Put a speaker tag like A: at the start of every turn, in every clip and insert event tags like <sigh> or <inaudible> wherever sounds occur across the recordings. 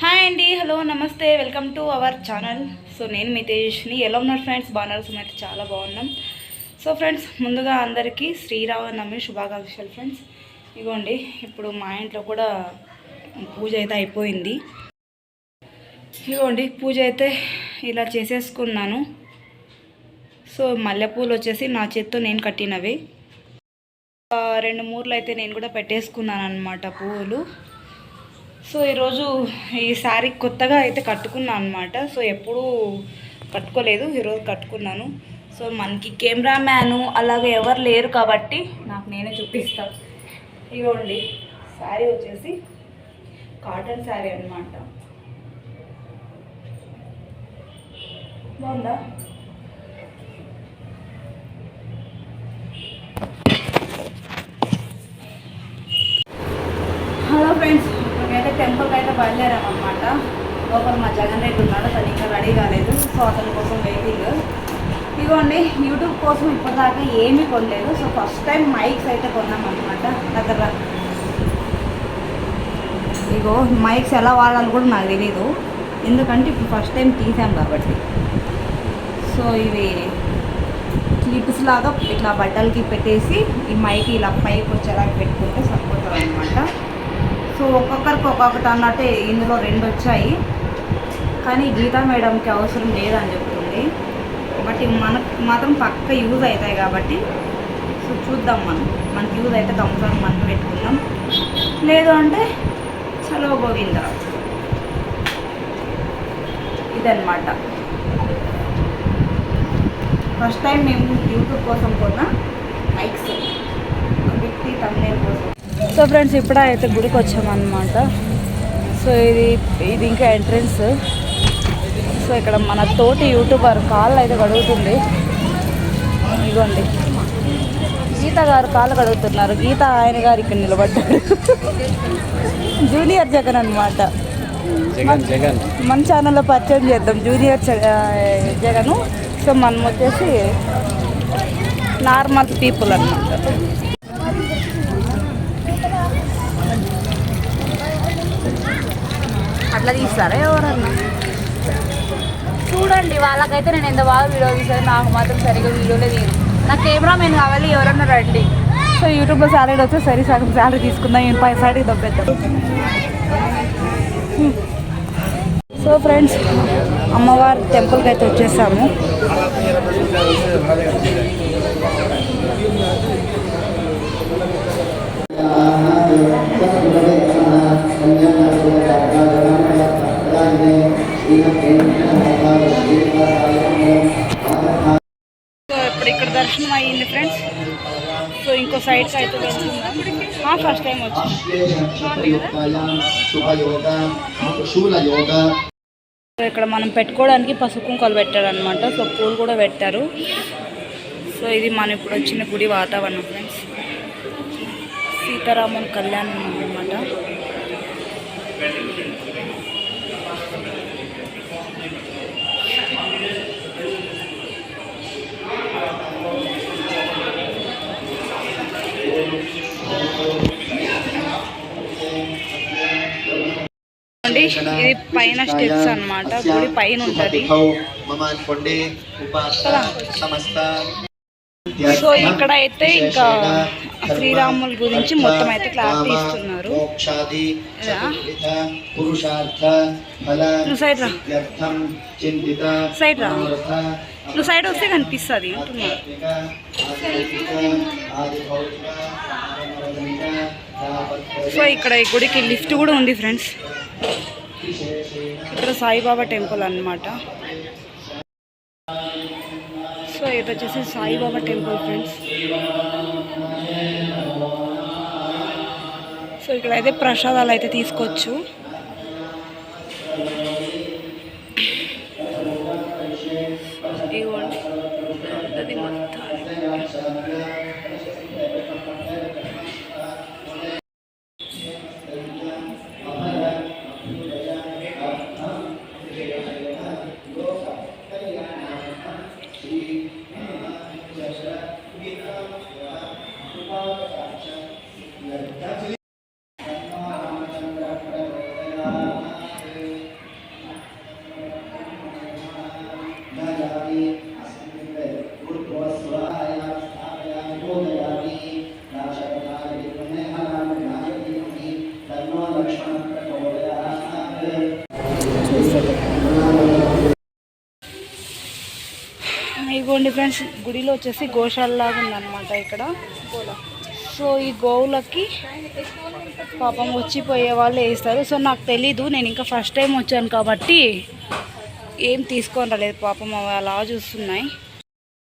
A: Hi అండి hello నమస్తే welcome to our channel. So నేను మీ తేజస్ని ఎలా ఉన్నారు ఫ్రెండ్స్? బాగున్నారు? సో అయితే చాలా బాగున్నాం. సో ఫ్రెండ్స్ ముందుగా అందరికీ శ్రీరామనవమి శుభాకాంక్షలు ఫ్రెండ్స్. ఇగోండి ఇప్పుడు మా ఇంట్లో కూడా పూజ అయితే అయిపోయింది. ఇగోండి పూజ అయితే ఇలా చేసేసుకున్నాను. సో మల్లెపూలు వచ్చేసి నా చేత్తో నేను కట్టినవి. రెండు మూర్లు అయితే నేను కూడా పెట్టేసుకున్నాను అనమాట పువ్వులు సో ఈరోజు ఈ శారీ కొత్తగా అయితే కట్టుకున్నాను అనమాట సో ఎప్పుడూ కట్టుకోలేదు ఈరోజు కట్టుకున్నాను. సో మనకి కెమెరామ్యాను అలాగే ఎవరు లేరు కాబట్టి నాకు నేనే చూపిస్తాను ఇవ్వండి శారీ వచ్చేసి కాటన్ శారీ అనమాట బాగుందా హలో ఫ్రెండ్స్ ఇప్పుడైతే టెంపుల్కి అయితే బయలుదేరామన్నమాట. లోపల మా జగన్ రెడ్డి ఉన్నాడు తను ఇంకా రెడీ కాలేదు. సో అతని కోసం వెయిటింగ్ ఇదిగోండి యూట్యూబ్ కోసం ఇప్పటిదాకా ఏమీ కొనలేదు. సో ఫస్ట్ టైం మైక్స్ అయితే కొన్నామన్నమాట. దగ్గర ఇగో మైక్స్ ఎలా వాడాలి కూడా నాకు తెలీదు. ఎందుకంటే ఇప్పుడు ఫస్ట్ టైం తీసాం కాబట్టి. సో ఇవి క్లిప్స్ లాగా ఇట్లా బట్టలకి పెట్టేసి ఈ మైక్ ఇలా పైకి వచ్చేలాగా పెట్టుకుంటే సరిపోతుంది అనమాట సో ఒక్కొక్కరికి ఒక్కొక్కటి అన్నట్టు ఇందులో రెండు వచ్చాయి. కానీ గీతా మేడంకి అవసరం లేదని చెప్తుంది. బట్ మనకు మాత్రం పక్క యూజ్ అవుతాయి కాబట్టి సో చూద్దాం మనం. మనకి యూజ్ అయితే కంపల్సరీ మనం పెట్టుకుందాం. లేదు అంటే చలో గోవింద. ఇదన్నమాట. ఫస్ట్ టైం మేము యూట్యూబ్ కోసం కొన్న మైక్స్. వ్యక్తి తమ్నేల్ కోసం. సో ఫ్రెండ్స్ ఇప్పుడే అయితే గుడికి వచ్చామన్నమాట. సో ఇది ఇది ఇంకా ఎంట్రన్స్. సో ఇక్కడ మన తోటి యూట్యూబర్ కాళ్ళు అయితే గడుగుతుంది ఇదిగోండి. గీత గారు కాళ్ళు కడుగుతున్నారు. గీత ఆయన గారు ఇక్కడ నిలబడ్డారు. జూనియర్ జగన్ అనమాట మన ఛానల్లో పరిచయం చేద్దాం. జూనియర్ జగను. సో మనం వచ్చేసి నార్మల్ పీపుల్ అనమాట అట్లా తీస్తారా ఎవరన్నా? చూడండి వాళ్ళకైతే నేను ఎంత బాగా వీడియో తీసాను నాకు మాత్రం సరిగ్గా వీడియోలే తీరు నాకు కెమెరా మెయిన్ కావాలి ఎవరన్నా రండి. సో యూట్యూబ్లో శాలరీ వస్తే సరే సగం శాలరీ తీసుకుందాం నేను పై సైడ్కి దొబ్బేద్దాం. సో ఫ్రెండ్స్ అమ్మవారి టెంపుల్కి అయితే వచ్చేసాము. సో ఇప్పుడు ఇక్కడ దర్శనం అయ్యింది ఫ్రెండ్స్ సో ఇంకో సైడ్స్ అయితే వెళ్తున్నాం. ఫస్ట్ టైం వచ్చింది సో ఇక్కడ మనం పెట్టుకోవడానికి పసుపు కుంకాలు పెట్టారు అనమాట సో పూలు కూడా పెట్టారు. సో ఇది మనం ఇప్పుడు వచ్చిన గుడి వాతావరణం ఫ్రెండ్స్ సీతారాముల కళ్యాణం అనమాట ఇది పైన స్టెప్స్ అన్నమాట గుడి పైన ఉంటుంది. సో ఇక్కడ అయితే ఇంకా శ్రీరాముల గురించి మొత్తం అయితే క్లారిటీ ఇస్తున్నారు నువ్వు సైడ్ రా. సైడ్ రా. నువ్వు సైడ్ వస్తే కనిపిస్తుంది సో ఇక్కడ ఈ గుడికి లిఫ్ట్ కూడా ఉంది ఫ్రెండ్స్. ఇక్కడ సాయిబాబా టెంపుల్ అన్నమాట. సో ఇది వచ్చేసి సాయిబాబా టెంపుల్ ఫ్రెండ్స్. సో ఇక్కడ అయితే ప్రసాదాలు అయితే తీసుకోవచ్చు. చూడండి ఫ్రెండ్స్ గుడిలో వచ్చేసి గోశాలలాగా ఉందన్నమాట ఇక్కడ. సో ఈ గోవులకి పాపం వచ్చిపోయే వాళ్ళు వేస్తారు. సో నాకు తెలీదు నేను ఇంకా ఫస్ట్ టైం వచ్చాను కాబట్టి ఏం తీసుకొని రాలేదు పాపం అవి అలా చూస్తున్నాయి.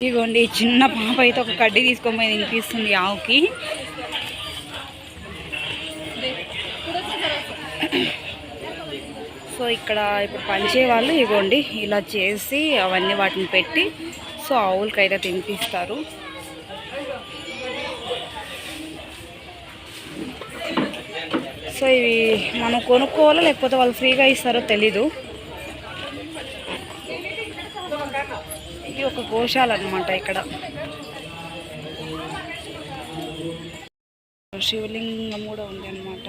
A: ఇదిగోండి చిన్న పాప అయితే ఒక కడ్డీ తీసుకొని పోయి తినిపిస్తుంది ఆవుకి. సో ఇక్కడ ఇప్పుడు పంచే వాళ్ళు ఇగోండి ఇలా చేసి అవన్నీ వాటిని పెట్టి సో ఆవులకైతే తినిపిస్తారు. సో ఇవి మనం కొనుక్కోవాలో లేకపోతే వాళ్ళు ఫ్రీగా ఇస్తారో తెలీదు. ఇది ఒక గోశాల అనమాట ఇక్కడ. శివలింగం కూడా ఉంది అనమాట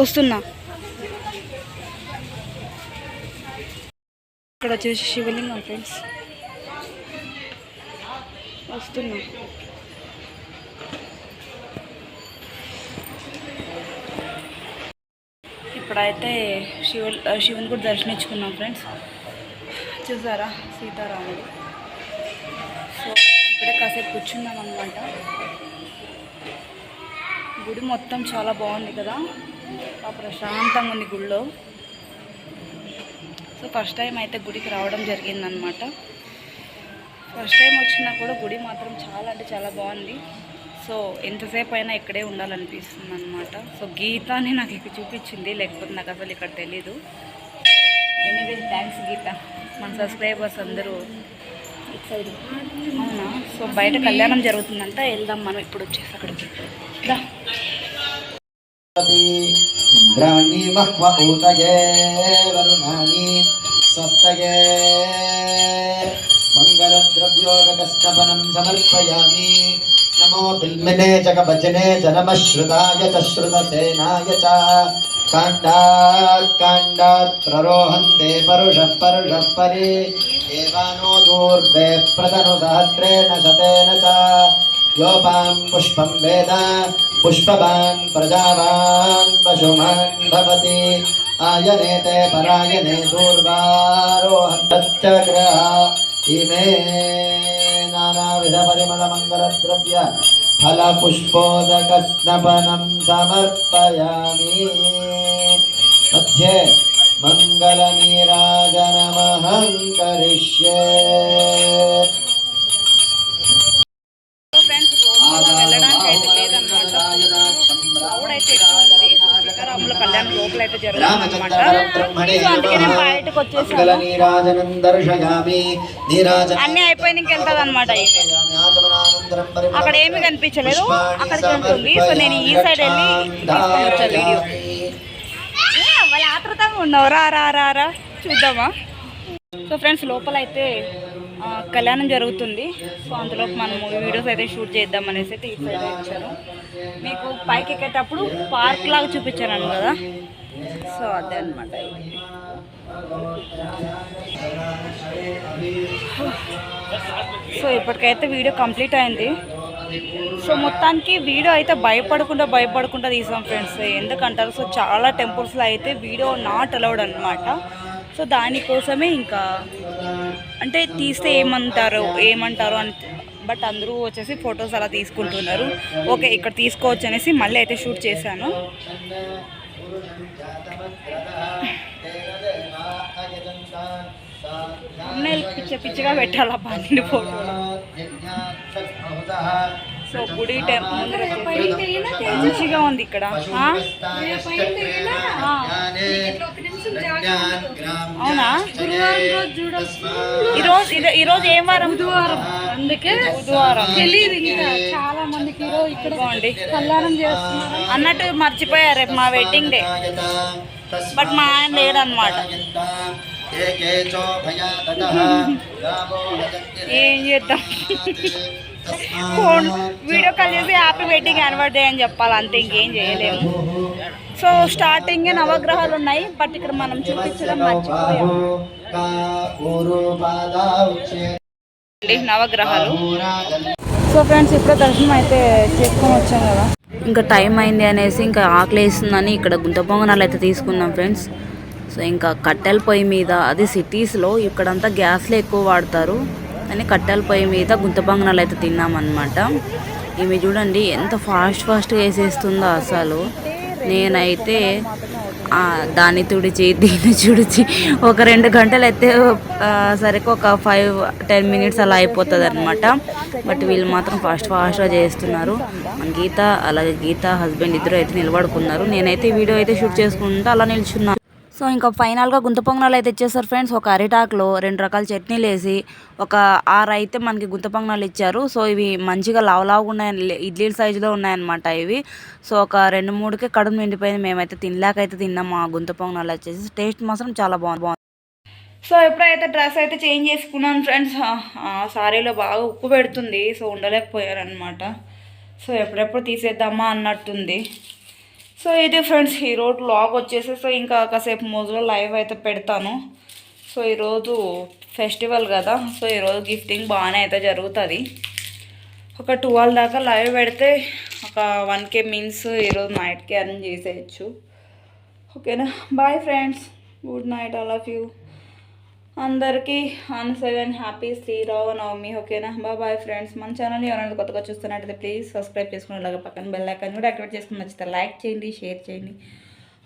A: వస్తున్నా. ఇక్కడ వచ్చేసి శివలింగం ఫ్రెండ్స్ వస్తున్నా. ఇప్పుడైతే శివ శివుని కూడా దర్శనించుకున్నాం ఫ్రెండ్స్ చూసారా? సీతారాముడు. సో ఇక్కడే కాసేపు కూర్చున్నాం అనమాట గుడి మొత్తం చాలా బాగుంది కదా? ఆ ప్రశాంతంగా ఉంది గుడిలో సో ఫస్ట్ టైం అయితే గుడికి రావడం జరిగిందనమాట ఫస్ట్ టైం వచ్చినా కూడా గుడి మాత్రం చాలా అంటే చాలా బాగుంది. సో ఎంతసేపు అయినా ఇక్కడే ఉండాలనిపిస్తుంది అనమాట సో గీతాని నాకు ఇక్కడ చూపించింది లేకపోతే నాకు అసలు ఇక్కడ తెలీదు. Anyway thanks Geetha. మన సబ్స్క్రైబర్స్ అందరూ. అవునా? సో బయట కళ్యాణం జరుగుతుందంట వెళ్దాం మనం ఇప్పుడు వచ్చేసి అక్కడికి. ब्राह्मी
B: इन्द्राणी ऊत वरुणी स्वस्थ मंगल मङ्गलद्रव्योगकस्तपनं समर्पयामी। नमो बिल्मिने जग भजने च नमः श्रुताय च श्रुतसेनाय च। काण्डात् काण्डात् प्ररोहन्ते परुषः परुषः परे। देवानो दूर्वे प्रतनु सहस्रेण शतेन च। योपां पुष्पं वेद। पुष्पवान् प्रजावान् पशुमान् भवति। आयनेते परायणे दूर्वारोहन्तश्च ग्रहा इमे नानाविधपरिमलमङ्गलद्रव्य फलपुष्पोदकस्नपनं समर्पयामि। मध्ये मङ्गलनीराजनमहं करिष्ये।
A: ఫ్రెండ్స్ లోపల వెళ్ళడానికి అయితే లేదన్నమాట. క్రౌడ్ అయితే ఎక్కువ ఉంది? సో సీతారాముల కళ్యాణం లోపల అయితే జరుగుతుంది సో అందుకే నేను బయటకు వచ్చేసాను. అన్నీ అయిపోయి ఇంకెళ్తుంది అనమాట అక్కడ ఏమీ కనిపించలేదు. అక్కడికి ఉంటుంది సో నేను ఈ సైడ్ వెళ్ళి వీడియో? వాళ్ళ ఆతృతంగా ఉన్నావు. రా రా రా చూద్దామా? సో ఫ్రెండ్స్ లోపల అయితే కళ్యాణం జరుగుతుంది. సో అందులో మనము వీడియోస్ అయితే షూట్ చేద్దాం అనేసి అయితే ఈ సైడ్ వచ్చాను. మీకు పైకి ఎక్కేటప్పుడు పార్క్ లాగా చూపించాను కదా. సో అదే అనమాట సో ఇప్పటికైతే వీడియో కంప్లీట్ అయింది. సో మొత్తానికి వీడియో అయితే భయపడకుండా భయపడకుండా తీసాం ఫ్రెండ్స్. ఎందుకంటారు? సో చాలా టెంపుల్స్లో అయితే వీడియో నాట్ అలౌడ్ అనమాట సో దానికోసమే ఇంకా అంటే తీస్తే ఏమంటారు ఏమంటారు అని బట్ అందరూ వచ్చేసి ఫొటోస్ అలా తీసుకుంటున్నారు. ఓకే ఇక్కడ తీసుకోవచ్చు అనేసి మళ్ళీ అయితే షూట్ చేశాను. పిచ్చ పిచ్చిగా పెట్టాలా పన్నెండు ఫోటోలు సో గుడి టైం ముందర వచ్చేసి మంచిగా ఉంది ఇక్కడ. ఆ? ఆ. అవునా? ఈరోజు ఇది- ఈరోజు ఏం వారం? బుధవారం. అందుకే బుధవారం. తెలియదు ఇంకా చాలా మందికి ఈరోజు ఇక్కడ బాగుంది కళ్యాణం చేస్తున్నారు. అన్నట్టు మర్చిపోయారు రేపు మా వెడ్డింగ్ డే బట్ మా ఆయన లేడనమాట <laughs> ఏం చేద్దాం? ఫోన్ వీడియో కాల్ చేసి హ్యాపీ వెడ్డింగ్ యానివర్సరీ అని చెప్పాలి అంతే ఇంకేం చేయలేము. సో స్టార్టింగ్ నవగ్రహాలు ఉన్నాయి బట్ ఇక్కడ మనం చూపించడం మర్చిపోయాం. నవగ్రహాలు. సో ఫ్రెండ్స్ ఇప్పుడే దర్శనం అయితే చేసుకొని వచ్చాం కదా. ఇంకా టైం అయింది అనేసి ఇంకా ఆకలి వేస్తుందని ఇక్కడ గుంత పొంగనాలు అయితే తీసుకున్నాం ఫ్రెండ్స్. సో ఇంకా కట్టెల పొయ్యి మీద అది సిటీస్లో ఇక్కడంతా గ్యాస్లో ఎక్కువ వాడతారు. కానీ కట్టెల పొయ్యి మీద గుంత పొంగనాలు అయితే తిన్నామన్నమాట. ఈమె చూడండి ఎంత ఫాస్ట్ ఫాస్ట్గా వేసేస్తుందో అసలు. నేనైతే దాన్ని తుడిచి దీన్ని చుడిచి ఒక రెండు గంటలు అయితే సరికి ఒక ఫైవ్ టెన్ మినిట్స్ అలా అయిపోతుంది అనమాట బట్ వీళ్ళు మాత్రం ఫాస్ట్ ఫాస్ట్గా చేస్తున్నారు. గీత అలాగే గీత హస్బెండ్ ఇద్దరు అయితే నిలబడుకున్నారు. నేనైతే వీడియో అయితే షూట్ చేసుకుంటూ అలా నిల్చున్నాను సో ఇంకా ఫైనల్గా గుంత పొంగనాలు అయితే ఇచ్చేస్తారు ఫ్రెండ్స్. ఒక అరిటాకులో రెండు రకాల చట్నీలు వేసి ఒక ఆరు అయితే మనకి గుంత పొంగనాలు ఇచ్చారు. సో ఇవి మంచిగా లావులావుగా ఉన్నాయి. ఇడ్లీ సైజులో ఉన్నాయన్నమాట ఇవి. సో ఒక రెండు మూడుకే కడుపు నిండిపోయింది. మేమైతే తినలేకైతే తిన్నాం. తిన్నాము ఆ గుంత పొంగనాలు వచ్చేసి. టేస్ట్ మాత్రం చాలా బాగుంది. బాగుంది. సో ఎప్పుడైతే డ్రెస్ అయితే చేంజ్ చేసుకున్నాను ఫ్రెండ్స్. సారీలో బాగా ఉప్పు పెడుతుంది. సో ఉండలేకపోయారు అనమాట సో ఎప్పుడెప్పుడు తీసేద్దామా అన్నట్టుంది. సో ఇది ఫ్రెండ్స్ ఈరోజు లాగ్ వచ్చేసి సో ఇంకా కాసేపు మోజులో లైవ్ అయితే పెడతాను. సో ఈరోజు ఫెస్టివల్ కదా సో ఈరోజు గిఫ్టింగ్ బాగానే అయితే జరుగుతుంది. ఒక ట్వెల్వ్ దాకా లైవ్ పెడితే ఒక వన్ కే మీన్స్ ఈరోజు నైట్కి అరేంజ్ చేసేయచ్చు. ఓకేనా bye friends good night all of you అందరికీ on seven happy Sri Rama Navami ఓకేనా? Bye bye friends. మన ఛానల్ ఎవరైనా కొత్తగా చూస్తున్నట్టయితే ప్లీజ్ సబ్స్క్రైబ్ చేసుకునేలాగా పక్కన బెల్ ఐకాన్ కూడా యాక్టివేట్ చేసుకుని నచ్చితే లైక్ చేయండి షేర్ చేయండి.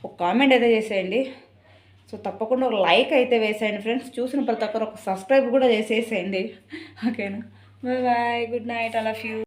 A: ఒక కామెంట్ అయితే చేసేయండి. సో తప్పకుండా ఒక లైక్ అయితే వేసేయండి ఫ్రెండ్స్. చూసిన ప్రతి ఒక్కరు ఒక సబ్స్క్రైబ్ కూడా చేసేసేయండి. ఓకేనా? Bye bye. Good night. I love you